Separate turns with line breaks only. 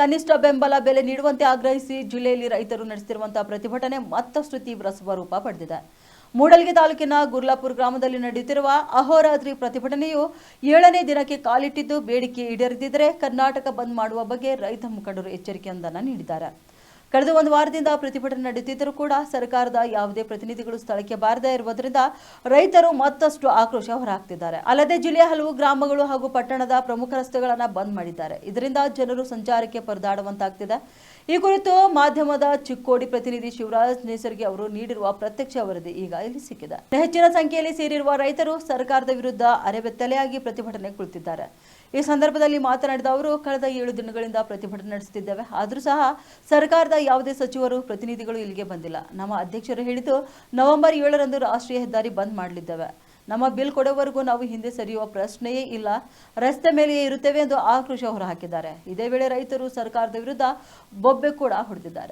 ಕನಿಷ್ಠ ಬೆಂಬಲ ಬೆಲೆ ನೀಡುವಂತೆ ಆಗ್ರಹಿಸಿ ಜಿಲ್ಲೆಯಲ್ಲಿ ರೈತರು ನಡೆಸುತ್ತಿರುವಂತಹ ಪ್ರತಿಭಟನೆ ಮತ್ತಷ್ಟು ತೀವ್ರ ಸ್ವರೂಪ ಪಡೆದಿದೆ. ಮೂಡಲ್ಗಿ ತಾಲೂಕಿನ ಗುರ್ಲಾಪುರ ಗ್ರಾಮದಲ್ಲಿ ನಡೆಯುತ್ತಿರುವ ಅಹೋರಾತ್ರಿ ಪ್ರತಿಭಟನೆಯು ಏಳನೇ ದಿನಕ್ಕೆ ಕಾಲಿಟ್ಟಿದ್ದು ಬೇಡಿಕೆ ಈಡೇರದಿದ್ದರೆ ಕರ್ನಾಟಕ ಬಂದ್ ಮಾಡುವ ಬಗ್ಗೆ ರೈತ ಮುಖಂಡರು ಎಚ್ಚರಿಕೆಯೊಂದನ್ನು ನೀಡಿದ್ದಾರೆ. ಕಳೆದ ಒಂದು ವಾರದಿಂದ ಪ್ರತಿಭಟನೆ ನಡೆಯುತ್ತಿದ್ದರೂ ಕೂಡ ಸರ್ಕಾರದ ಯಾವುದೇ ಪ್ರತಿನಿಧಿಗಳು ಸ್ಥಳಕ್ಕೆ ಬಾರದೇ ಇರುವುದರಿಂದ ರೈತರು ಮತ್ತಷ್ಟು ಆಕ್ರೋಶ ಹೊರಹಾಕ್ತಿದ್ದಾರೆ. ಅಲ್ಲದೆ ಜಿಲ್ಲೆಯ ಹಲವು ಗ್ರಾಮಗಳು ಹಾಗೂ ಪಟ್ಟಣದ ಪ್ರಮುಖ ರಸ್ತೆಗಳನ್ನು ಬಂದ್ ಮಾಡಿದ್ದಾರೆ. ಇದರಿಂದ ಜನರು ಸಂಚಾರಕ್ಕೆ ಪರದಾಡುವಂತಾಗ್ತಿದೆ. ಈ ಕುರಿತು ಮಾಧ್ಯಮದ ಚಿಕ್ಕೋಡಿ ಪ್ರತಿನಿಧಿ ಶಿವರಾಜ್ ನೇಸರ್ಗೆ ಅವರು ನೀಡಿರುವ ಪ್ರತ್ಯಕ್ಷ ವರದಿ ಈಗ ಇಲ್ಲಿ ಸಿಕ್ಕಿದೆ. ಹೆಚ್ಚಿನ ಸಂಖ್ಯೆಯಲ್ಲಿ ಸೇರಿರುವ ರೈತರು ಸರ್ಕಾರದ ವಿರುದ್ಧ ಅರೆಬೆತ್ತಲೆಯಾಗಿ ಪ್ರತಿಭಟನೆ ಕುಳಿತಿದ್ದಾರೆ. ಈ ಸಂದರ್ಭದಲ್ಲಿ ಮಾತನಾಡಿದ ಅವರು, ಕಳೆದ ಏಳು ದಿನಗಳಿಂದ ಪ್ರತಿಭಟನೆ ನಡೆಸುತ್ತಿದ್ದೇವೆ. ಆದರೂ ಸಹ ಸರ್ಕಾರದ ಯಾವುದೇ ಸಚಿವರು, ಪ್ರತಿನಿಧಿಗಳು ಇಲ್ಲಿಗೆ ಬಂದಿಲ್ಲ. ನಮ್ಮ ಅಧ್ಯಕ್ಷರು ಹೇಳಿದ್ದು, ನವೆಂಬರ್ ಏಳರಂದು ರಾಷ್ಟ್ರೀಯ ಹೆದ್ದಾರಿ ಬಂದ್ ಮಾಡಲಿದ್ದೇವೆ. ನಮ್ಮ ಬಿಲ್ ಕೊಡೋವರೆಗೂ ನಾವು ಹಿಂದೆ ಸರಿಯುವ ಪ್ರಶ್ನೆಯೇ ಇಲ್ಲ. ರಸ್ತೆ ಮೇಲೆಯೇ ಇರುತ್ತೇವೆ ಎಂದು ಆಕ್ರೋಶ ಹೊರಹಾಕಿದ್ದಾರೆ. ಇದೇ ವೇಳೆ ರೈತರು ಸರ್ಕಾರದ ವಿರುದ್ಧ ಬೊಬ್ಬೆ ಕೂಡ ಹೊಡೆದಿದ್ದಾರೆ.